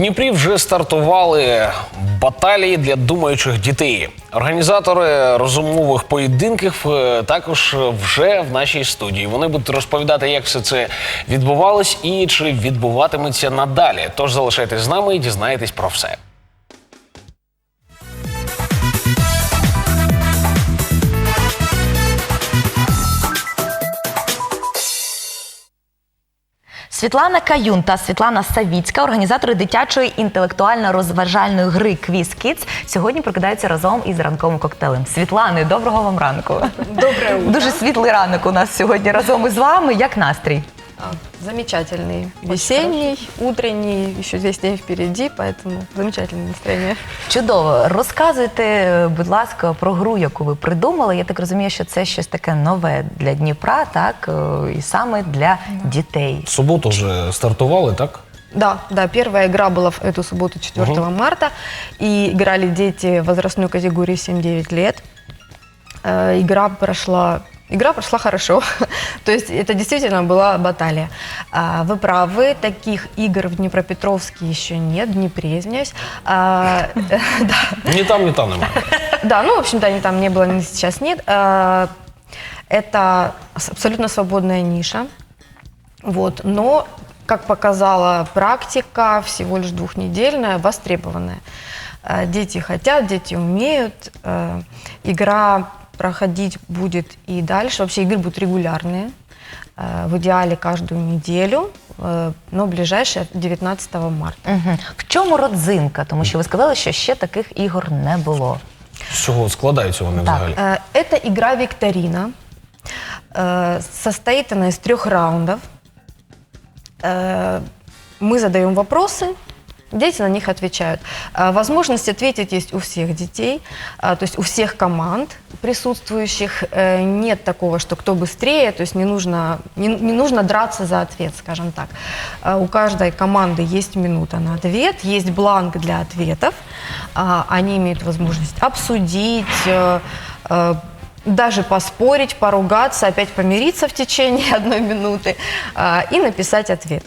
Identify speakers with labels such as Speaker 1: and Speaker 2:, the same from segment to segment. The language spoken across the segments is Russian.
Speaker 1: Дніпрі вже стартували баталії для думаючих дітей. Організатори розумових поєдинків е, також вже в нашій студії. Вони будуть розповідати, як все це відбувалось і чи відбуватиметься надалі. Тож залишайтесь з нами і дізнаєтесь про все.
Speaker 2: Світлана Каюн та Світлана Савіцька, організатори дитячої інтелектуально-розважальної гри Квіз Кіц, сьогодні прокидаються разом із ранковим коктейлем. Світлани, доброго вам ранку.
Speaker 3: Добре утро.
Speaker 2: Дуже світлий ранок у нас сьогодні разом із вами. Як настрій?
Speaker 3: А, Замечательный. Весенний, утренний, еще весь день впереди, поэтому замечательное настроение.
Speaker 2: Чудово. Розказуйте, будь ласка, про гру, яку ви придумали. Я так розумію, що це щось таке нове для Дніпра, так е, і саме для дітей.
Speaker 1: В суботу вже стартували, так?
Speaker 3: Да, да, первая игра была в эту субботу 4 марта, и играли дети возрастной категории 7-9 лет. Э, Игра прошла Игра прошла хорошо, то есть это действительно была баталия. А, Вы правы, таких игр в Днепропетровске еще нет, в Днепре, извиняюсь. А, да.
Speaker 1: Ні там, ні там немає.
Speaker 3: Да, ну, в общем-то, ни там не было, ни сейчас нет. А, Это с- абсолютно свободная ниша. Вот, но, как показала практика, всего лишь двухнедельная, востребованная. А, Дети хотят, дети умеют. А, Игра проходить будет и дальше. Вообще игры будут регулярные. а, В идеале каждую неделю, э, но ближайшая 19 марта.
Speaker 2: Угу. В чому родзинка? Тому що ви сказали, що ще таких ігор не було.
Speaker 1: З чого складаються вони
Speaker 2: Так.
Speaker 1: взагалі?
Speaker 3: Э, Это игра викторина. Э, Состоит она из трех раундов. Э, Мы задаем вопросы, дети на них отвечают. Э, Возможность ответить есть у всех детей, а, то есть у всех команд присутствующих. Э, Нет такого, что кто быстрее, то есть не нужно, не, не нужно драться за ответ, скажем так. Э, У каждой команды есть минута на ответ, есть бланк для ответов. А, Они имеют возможность обсудить, э, э, даже поспорить, поругаться, опять помириться в течение одной минуты а, и написать ответ.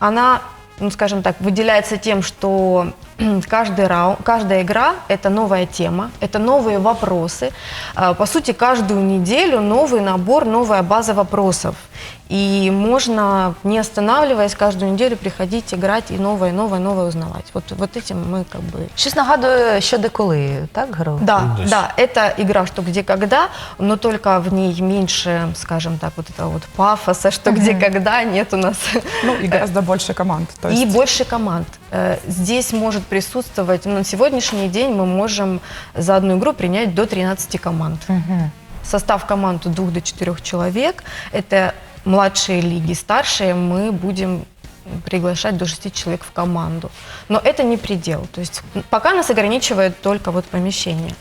Speaker 3: Она, ну скажем так, выделяется тем, что каждый раунд, каждая игра – это новая тема, это новые вопросы. А, По сути, каждую неделю новый набор, новая база вопросов. И можно, не останавливаясь, каждую неделю приходить, играть и новое, новое, новое узнавать. Вот, вот этим мы как бы
Speaker 2: Щось нагадує, що де коли, так, гру?
Speaker 3: да,
Speaker 1: Ну, то есть-
Speaker 3: да, это игра «Что, где, когда», но только в ней меньше, скажем так, вот этого вот пафоса «Что, где, когда» нет у нас.
Speaker 4: Ну и гораздо больше команд. То
Speaker 3: И
Speaker 4: есть
Speaker 3: больше команд. Э, Здесь может присутствовать, ну, на сегодняшний день мы можем за одну игру принять до 13 команд.
Speaker 2: Мгм.
Speaker 3: Состав команд от двух до четырех человек. Это младшие лиги, старшие мы будем приглашать до 6 человек в команду. Но это не предел. То есть пока нас ограничивает только вот помещение.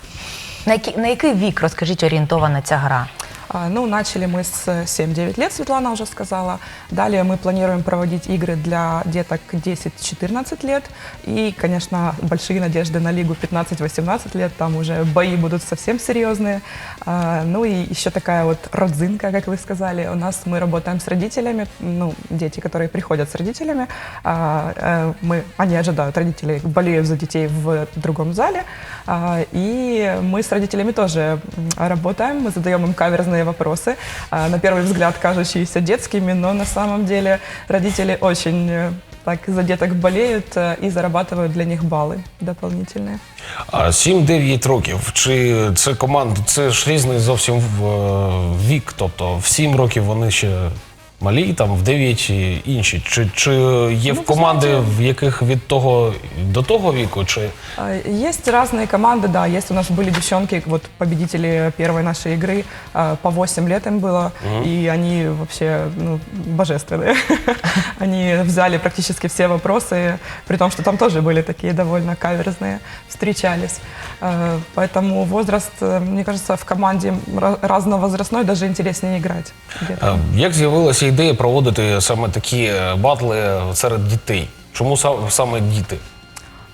Speaker 2: На, який, на який вік, розкажіть, орієнтована ця гра?
Speaker 4: А, ну, начали мы с 7-9 лет, Светлана уже сказала. Далее мы планируем проводить игры для деток 10-14 лет. И, конечно, большие надежды на лигу 15-18 лет. Там уже бои будут совсем серьезные. А, ну и еще такая вот родзинка, как вы сказали. У нас мы работаем с родителями, ну, дети, которые приходят с родителями. а, э, мы, они ожидают, родители болеют за детей в другом зале. И мы с родителями тоже работаем, мы задаем им каверзные вопросы, а, на первый взгляд кажущиеся детскими, но на самом деле родители очень э, так за деток болеют э, и зарабатывают для них баллы дополнительные.
Speaker 1: А 7-9 років. Чи це команда, це ж різний зовсім в- е, вік. Тобто в 7 років вони ще малі, там в 9 і інші. Чи, чи є
Speaker 4: Ну,
Speaker 1: в команди,
Speaker 4: знаєте-
Speaker 1: в яких від того до того віку, чи
Speaker 4: А, Есть разные команды, да, есть у нас были девчонки, вот победители первой нашей игры, а, по 8 лет им было, и они вообще ну, божественные. Они взяли практически все вопросы, при том, что там тоже были такие довольно каверзные, встречались. А, Поэтому возраст, э, мне кажется, в команде ра- разновозрастной даже интереснее играть. где-то.
Speaker 1: Е, Як з'явилася ідея проводити саме такі е, батли серед дітей? Чому са- саме діти?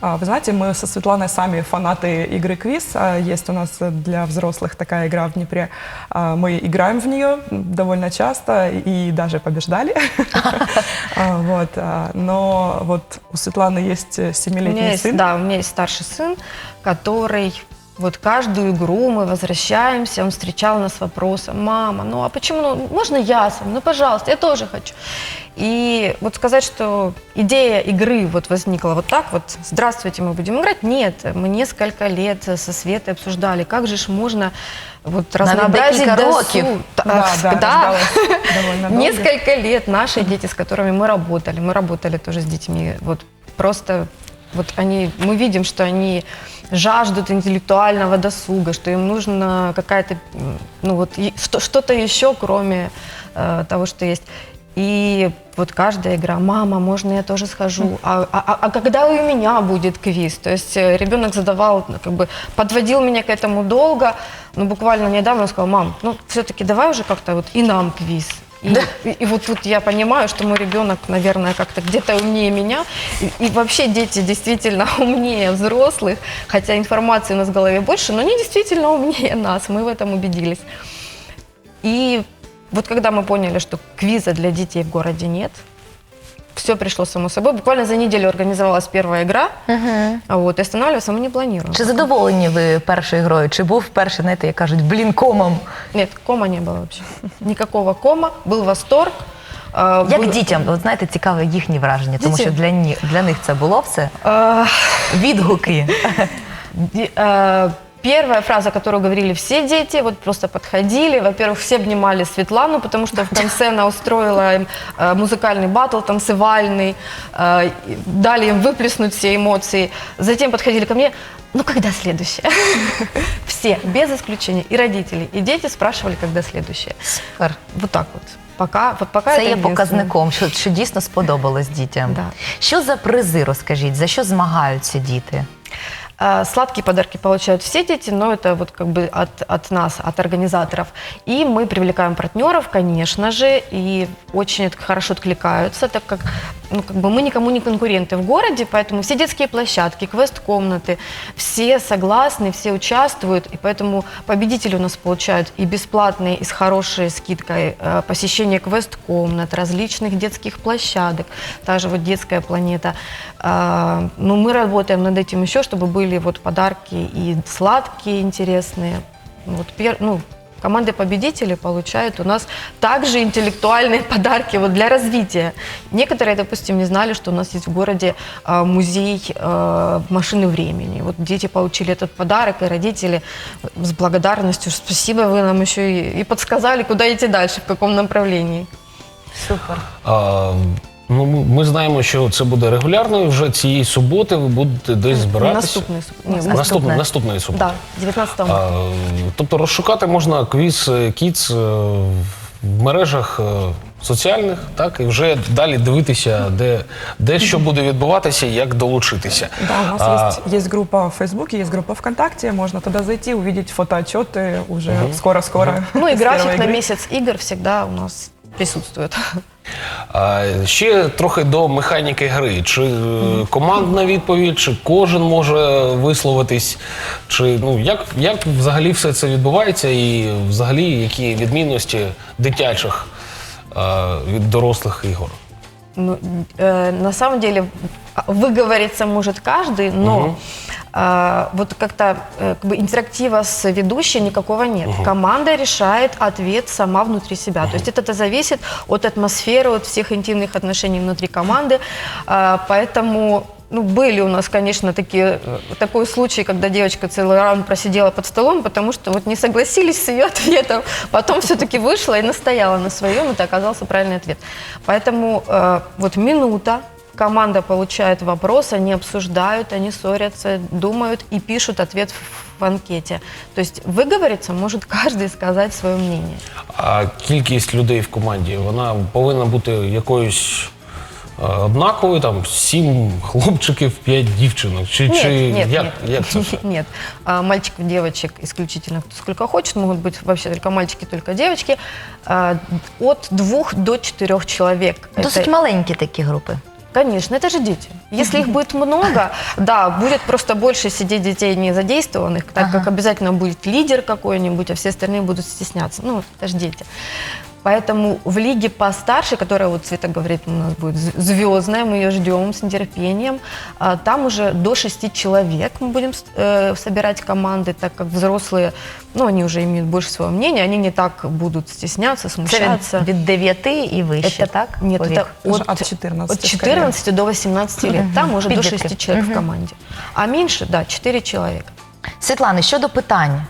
Speaker 4: А, Вы знаете, мы со Светланой сами фанаты игры квиз. А, Есть у нас э, для взрослых такая игра в Днепре. А, Мы играем в нее довольно часто и даже побеждали. А, Вот. а, Но вот у Светланы есть э,
Speaker 3: У меня
Speaker 4: семилетний
Speaker 3: есть,
Speaker 4: сын.
Speaker 3: да, у меня есть старший сын, который вот каждую игру мы возвращаемся, он встречал нас с вопросом, мама, ну а почему, ну, можно я сам, ну пожалуйста, я тоже хочу. И вот сказать, что идея игры вот возникла вот так вот, здравствуйте, мы будем играть, нет, мы несколько лет со Светой обсуждали, как же ж можно вот разнообразить досуг.
Speaker 4: Да, да, долго.
Speaker 3: Несколько лет наши дети, с которыми мы работали, мы работали тоже с детьми, вот просто вот они, мы видим, что они жаждут интеллектуального досуга, что им нужно какая-то, ну вот что-то еще, кроме э, того, что есть. И вот каждая игра, мама, можно я тоже схожу? А, а- а- а когда у меня будет квиз? То есть э, ребенок задавал, ну, как бы подводил меня к этому долго, ну буквально недавно он сказал, мам, ну все-таки давай уже как-то вот и нам квиз. И, и- и вот тут я понимаю, что мой ребенок, наверное, как-то где-то умнее меня. И, и вообще дети действительно умнее взрослых, хотя информации у нас в голове больше, но они действительно умнее нас, мы в этом убедились. И вот когда мы поняли, что квиза для детей в городе нет, все пришло само собой. Буквально за неделю организовалась первая игра, а вот, и останавливаться мы не планируем.
Speaker 2: Чи задоволені ви першою грою? Чи був перший, знаєте, як кажуть, блін, комом?
Speaker 3: Нет, кома не было вообще. Никакого кома, был восторг. а,
Speaker 2: Як
Speaker 3: был-
Speaker 2: дітям? От знаєте, цікаве їхні враження, тому
Speaker 3: Діти?
Speaker 2: що для, ні, для них це було все.
Speaker 3: А,
Speaker 2: Відгуки.
Speaker 3: Ди- э, Первая фраза, которую говорили все дети, вот просто подходили. Во-первых, все обнимали Светлану, потому что в конце она устроила им э, музыкальный батл танцевальный, э, и дали им выплеснуть все эмоции. Затем подходили ко мне, ну когда следующее? Все, без исключения, и родители, и дети спрашивали, когда следующее.
Speaker 2: Супер.
Speaker 3: Вот так вот. Пока, вот пока
Speaker 2: Це
Speaker 3: это
Speaker 2: є
Speaker 3: единственное.
Speaker 2: показником, що, що дійсно сподобалось дітям.
Speaker 3: Да.
Speaker 2: Що за призи, розкажіть, за що змагаються діти?
Speaker 3: А, Сладкие подарки получают все дети, но это вот как бы от, от нас, от организаторов. И мы привлекаем партнеров, конечно же, и очень это хорошо откликаются, так как, ну, как бы мы никому не конкуренты в городе, поэтому все детские площадки, квест-комнаты, все согласны, все участвуют, и поэтому победители у нас получают и бесплатные, и с хорошей скидкой э, посещение квест-комнат, различных детских площадок, та же вот детская планета. А, Ну, мы работаем над этим еще, чтобы были вот подарки и сладкие, интересные. Вот, пер- ну, команды победителей получают у нас также интеллектуальные подарки вот для развития. Некоторые, допустим, не знали, что у нас есть в городе а, музей а, машины времени. Вот дети получили этот подарок, и родители с благодарностью, спасибо, вы нам еще и, и подсказали, куда идти дальше, в каком направлении.
Speaker 2: Супер.
Speaker 1: А, ну, ми- ми знаємо, що це буде регулярно. Вже цієї суботи ви будете десь збиратися.
Speaker 3: Наступный, суб- не,
Speaker 1: Наступної,
Speaker 2: Наступне.
Speaker 1: наступної суботи.
Speaker 3: Да, 19 марта.
Speaker 1: А, тобто розшукати можна квіз Kids е, в мережах е, соціальних, так, і вже далі дивитися, де, де що буде відбуватися і як долучитися.
Speaker 4: Да, у нас
Speaker 1: А,
Speaker 4: есть, есть группа в Фейсбуке, есть группа ВКонтакте, можно туда зайти, увидеть фотоотчеты уже скоро-скоро.
Speaker 3: Ну и
Speaker 4: с первой
Speaker 3: график на
Speaker 4: игры.
Speaker 3: месяц игр всегда у нас присутствует.
Speaker 1: А, ще трохи до механіки гри. Чи е, командна відповідь, чи кожен може висловитись, чи ну як, як взагалі все це відбувається, і взагалі які відмінності дитячих е, від дорослих ігор?
Speaker 3: Ну, э, на самом деле а, выговориться может каждый, но А, вот как-то э, как бы интерактива с ведущей никакого нет. Команда решает ответ сама внутри себя. То есть это, зависит от атмосферы, от всех интимных отношений внутри команды. А, поэтому ну, были у нас, конечно, такие, э, такой случай, когда девочка целый раунд просидела под столом, потому что вот не согласились с ее ответом. Потом все-таки вышла и настояла на своем, это оказался правильный ответ. Поэтому э, вот минута, команда получает вопрос, они обсуждают, они ссорятся, думают и пишут ответ в, в анкете. То есть выговориться может каждый сказать свое мнение.
Speaker 1: А кількість людей в команді вона повинна бути якоюсь е, однаковою, там сім хлопчиків, п'ять дівчинок. Чи,
Speaker 3: Нет,
Speaker 1: чи
Speaker 3: нет,
Speaker 1: як,
Speaker 3: нет.
Speaker 1: як це все?
Speaker 3: Нет, А, мальчиков, девочек исключительно кто сколько хочет, могут быть вообще только мальчики, только девочки. А, От двух до четырех человек.
Speaker 2: Досить
Speaker 3: Это-
Speaker 2: маленькі такі групи.
Speaker 3: Конечно, это же дети. Если их будет много, да, будет просто больше сидеть детей не задействованных, так как обязательно будет лидер какой-нибудь, а все остальные будут стесняться. Ну, это же дети. Поэтому в лиге постарше, которая, вот Света говорит, у нас будет з- звездная, мы ее ждем с нетерпением, а, там уже до шести человек мы будем с- э, собирать команды, так как взрослые, ну, они уже имеют больше своего мнения, они не так будут стесняться,
Speaker 2: Це
Speaker 3: смущаться.
Speaker 2: від, від 9 і вище,
Speaker 3: Это-
Speaker 2: так?
Speaker 3: Нет,
Speaker 2: по
Speaker 3: это
Speaker 2: віку?
Speaker 4: Уже
Speaker 3: от,
Speaker 4: от 14
Speaker 3: от 14 до 18 лет. Там уже до
Speaker 2: Підлітки.
Speaker 3: 6 человек в команде. А меньше, да, 4 человека.
Speaker 2: Світлана, щодо питань.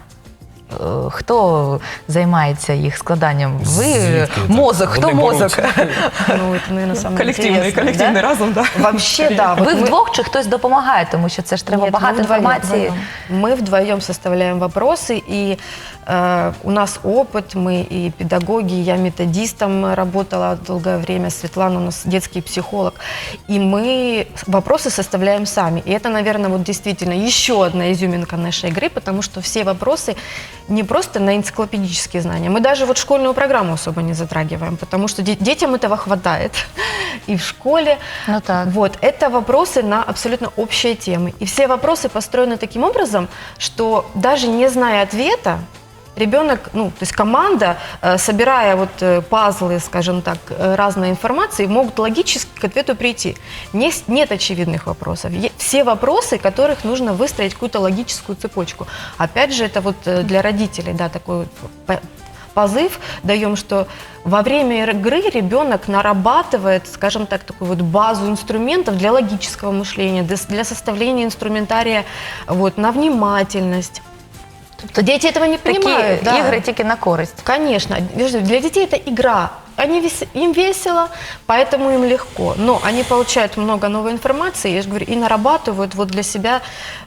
Speaker 2: Е, Хто займається їх складанням? Ви
Speaker 1: Звідки
Speaker 2: мозок,
Speaker 1: так?
Speaker 2: хто
Speaker 1: Вони
Speaker 2: мозок?
Speaker 1: беруться.
Speaker 3: Ну, это, наверное, самое
Speaker 4: Коллективный,
Speaker 3: интересное,
Speaker 4: коллективный
Speaker 3: да?
Speaker 4: разум, да.
Speaker 3: Вообще, да. вот
Speaker 2: Ви
Speaker 3: мы-
Speaker 2: вдвох чи хтось допомагає, тому що це ж треба
Speaker 3: Нет,
Speaker 2: багато
Speaker 3: мы вдвоем,
Speaker 2: інформації.
Speaker 3: вдвоем. Мы вдвоем составляем вопросы, и э, у нас опыт, мы и педагоги, я методистом работала долгое время, Светлана у нас детский психолог, и мы вопросы составляем сами. И это, наверное, вот действительно еще одна изюминка нашей игры, потому что все вопросы не просто на энциклопедические знания, мы даже вот школьную программу особо не затрагиваем, потому что де- детям этого хватает и в школе,
Speaker 2: Ну так.
Speaker 3: вот, это вопросы на абсолютно общие темы. И все вопросы построены таким образом, что даже не зная ответа, ребенок, ну, то есть команда, э, собирая вот э, пазлы, скажем так, э, разной информации, могут логически к ответу прийти. Не с- нет очевидных вопросов. Все вопросы, которых нужно выстроить какую-то логическую цепочку. Опять же, это вот для родителей, да, такой позыв даем, что во время игры ребенок нарабатывает, скажем так, такую вот базу инструментов для логического мышления, для составления инструментария вот, на внимательность.
Speaker 2: Тобто
Speaker 3: Дети этого не
Speaker 2: такі
Speaker 3: понимают. да.
Speaker 2: ігри тільки на користь.
Speaker 3: Конечно, Подожди, для детей это игра. они вес- им весело, поэтому им легко. Но они получают много новой информации, я же говорю, и нарабатывают вот для себя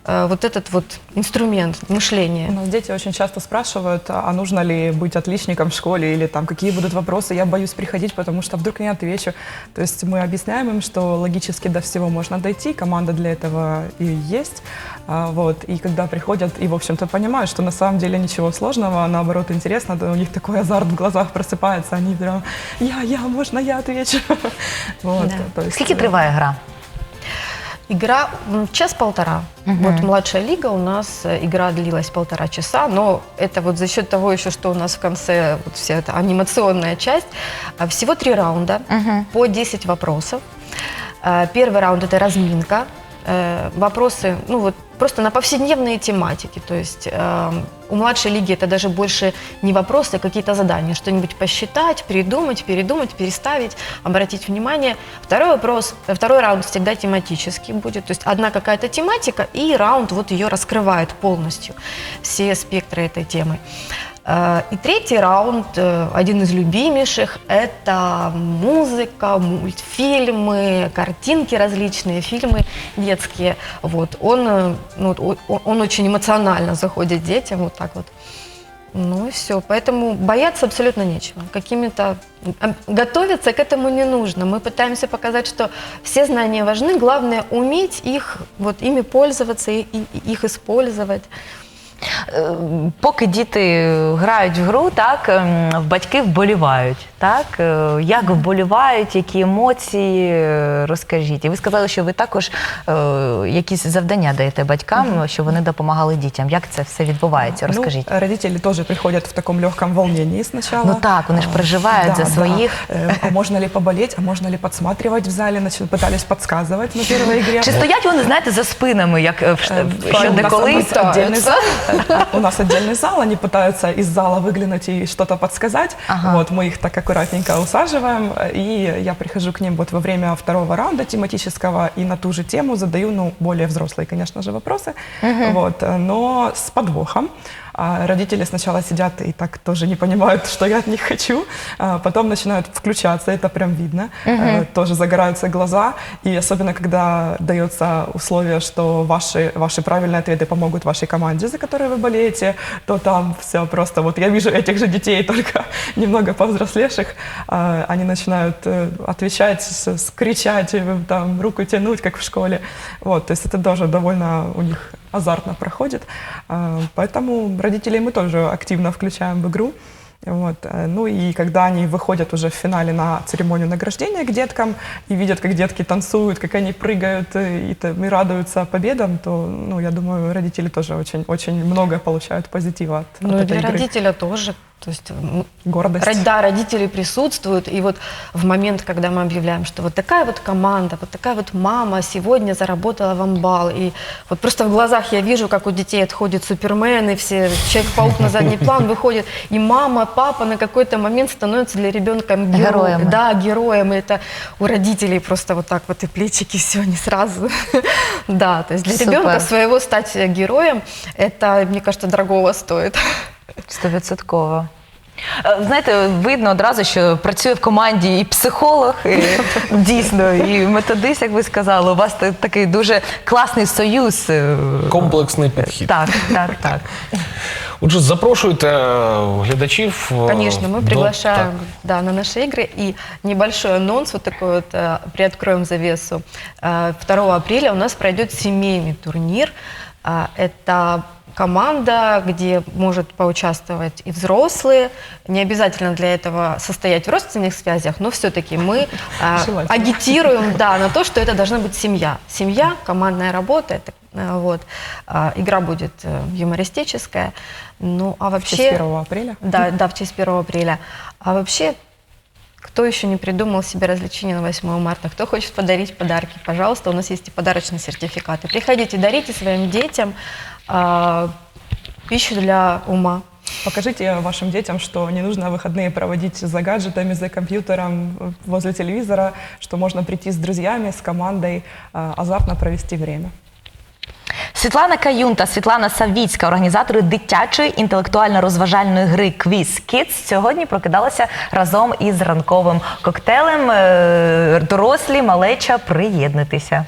Speaker 3: э, вот этот вот инструмент мышления.
Speaker 4: У нас дети очень часто спрашивают, а нужно ли быть отличником в школе или там какие будут вопросы. Я боюсь приходить, потому что вдруг не отвечу. То есть мы объясняем им, что логически до всего можно дойти, команда для этого и есть. А, Вот. И когда приходят и, в общем-то, понимают, что на самом деле ничего сложного, а наоборот интересно, у них такой азарт в глазах просыпается, они прям, я, я, можно я отвечу? Вот, то есть,
Speaker 2: Скільки
Speaker 4: э,
Speaker 2: триває гра?
Speaker 3: Игра час-полтора. Вот младшая лига у нас э, игра длилась полтора часа, но это вот за счет того еще, что у нас в конце вот вся эта анимационная часть. А, Всего три раунда по 10 вопросов. А, Первый раунд это разминка. Э, Вопросы, ну вот просто на повседневные тематики. То есть эм, у младшей лиги это даже больше не вопросы, а какие-то задания. Что-нибудь посчитать, придумать, передумать, переставить, обратить внимание. Второй вопрос, э, второй раунд всегда тематический будет. То есть одна какая-то тематика, и раунд вот ее раскрывает полностью, все спектры этой темы. Э, И третий раунд, э, один из любимейших, это музыка, мультфильмы, картинки различные, фильмы детские. Вот. Он, э, ну, он очень эмоционально заходит детям, вот так вот. Ну и все. Поэтому бояться абсолютно нечего. Какими-то готовиться к этому не нужно. Мы пытаемся показать, что все знания важны, главное уметь их, вот ими пользоваться и, и их использовать.
Speaker 2: Поки діти грають в гру, так батьки вболівають. Так Е, як вболівають, які емоції е, розкажіть. І ви сказали, що ви також е, якісь завдання даєте батькам, щоб вони допомагали дітям. Як це все відбувається?
Speaker 4: Ну,
Speaker 2: Розкажіть.
Speaker 4: родители тоже приходят в таком легком волнении сначала.
Speaker 2: Ну так, вони ж
Speaker 4: А,
Speaker 2: переживають за
Speaker 4: да,
Speaker 2: своїх.
Speaker 4: да. Э, А можно ли поболеть, а можно ли подсматривать в зале? Начали, пытались подсказывать на первой игре.
Speaker 2: Чи стоять вони, знаєте, за спинами, як е, в ш-
Speaker 4: Э,
Speaker 2: що
Speaker 4: у
Speaker 2: де
Speaker 4: нас
Speaker 2: колись?
Speaker 4: отдельный зал. Э, У нас отдельный зал, они пытаются из зала выглянуть и что-то подсказать.
Speaker 2: Ага.
Speaker 4: Вот мы их так аккуратненько усаживаем, и я прихожу к ним вот во время второго раунда тематического и на ту же тему задаю, ну, более взрослые, конечно же, вопросы, вот, э, но с подвохом. А родители сначала сидят и так тоже не понимают, что я от них хочу, а потом начинают включаться, это прям видно, Э, тоже загораются глаза, и особенно когда дается условие, что ваши, ваши правильные ответы помогут вашей команде, за которую вы болеете, то там все просто, вот я вижу этих же детей, только немного повзрослевших, а, они начинают э, отвечать, с- с- кричать, э, там, руку тянуть, как в школе, вот, то есть это тоже довольно у них азартно проходит, А, поэтому родителей мы тоже активно включаем в игру. Вот. э, Ну и когда они выходят уже в финале на церемонию награждения к деткам и видят, как детки танцуют, как они прыгают э, и, и радуются победам, то, ну, я думаю, родители тоже очень, очень много получают позитива от,
Speaker 3: Ну,
Speaker 4: от этой
Speaker 3: для
Speaker 4: игры.
Speaker 3: родителя тоже. То есть,
Speaker 4: Гордость.
Speaker 3: да, родители присутствуют, и вот в момент, когда мы объявляем, что вот такая вот команда, вот такая вот мама сегодня заработала вам бал, и вот просто в глазах я вижу, как у детей отходит Супермен, и все, Человек-паук на задний план выходит, и мама, папа на какой-то момент становятся для ребенка геро-
Speaker 2: Героями.
Speaker 3: Да, героем, и это у родителей просто вот так вот и плечики все не сразу. Да, то есть для
Speaker 2: Супер.
Speaker 3: ребенка своего стать героем, это, мне кажется, дорогого стоит.
Speaker 2: Стовідсотково. Е, Знаєте, видно одразу, що працює в команді і психолог, і, дійсно, і методист, як ви сказали. У вас та- такий дуже класний союз. е,
Speaker 1: Комплексний підхід.
Speaker 2: Так, так, так.
Speaker 1: Отже, запрошуйте е, глядачів. е,
Speaker 3: Конечно, мы
Speaker 1: до-
Speaker 3: приглашаем
Speaker 1: так.
Speaker 3: да, на наши игры. И небольшой анонс, вот такой вот, э, приоткроем завесу. Э, 2 апреля у нас пройдет семейный турнир. А, Это команда, где может поучаствовать и взрослые. Не обязательно для этого состоять в родственных связях, но все-таки мы
Speaker 4: Желательно.
Speaker 3: агитируем да, на то, что это должна быть семья. Семья, командная работа. Это, э, вот. А, Игра будет э, юмористическая. Ну, а
Speaker 4: В
Speaker 3: вообще...
Speaker 4: честь 1 апреля.
Speaker 3: Да, да, в честь 1 апреля. А вообще, кто еще не придумал себе развлечения на 8 марта? Кто хочет подарить подарки? Пожалуйста, у нас есть и подарочные сертификаты. Приходите, дарите своим детям а, пищу для ума.
Speaker 4: Покажите вашим детям, что не нужно выходные проводить за гаджетами, за компьютером, э, возле телевизора, что можно прийти с друзьями, с командой, э, азартно провести время.
Speaker 2: Світлана Каюн та Світлана Савіцька, організатори дитячої інтелектуально-розважальної гри Quiz Kids, сьогодні прокидалися разом із ранковим коктейлем. Е, Дорослі, малеча, приєднуйтеся.